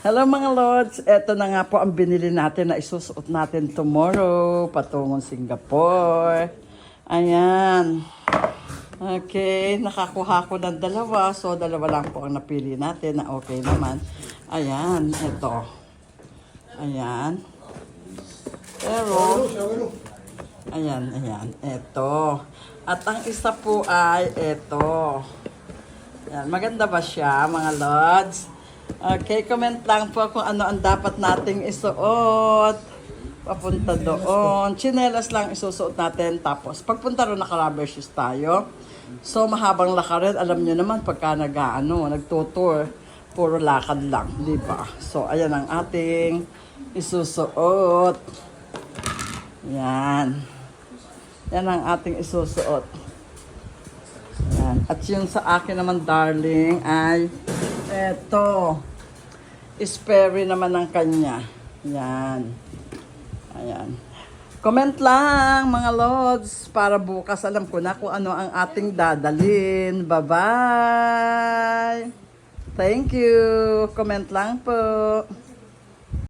Hello mga lords, eto na nga po ang binili natin na isusuot natin tomorrow patungong Singapore. Ayan. Okay, nakakuha ko ng dalawa. So, dalawa lang po ang napili natin na okay naman. Ayan, eto. Ayan. Pero, ayan, ayan, eto. At ang isa po ay eto. Ayan, maganda ba siya, mga lords? Okay, comment lang po kung ano ang dapat nating isuot. Papunta doon. Chinelas lang isusuot natin. Tapos, pagpunta ron naka-rubber shoes tayo. So, mahabang lakarin. Alam nyo naman, pagka nag, ano, nagtutour, puro lakad lang, di ba? So, ayan ang ating isusuot. Yan. Yan ang ating isusuot. Yan. At yung sa akin naman, darling, ay eto. Sperry naman ng kanya. Yan. Ayan. Comment lang, mga lods, para bukas alam ko na kung ano ang ating dadalin. Bye-bye! Thank you! Comment lang po.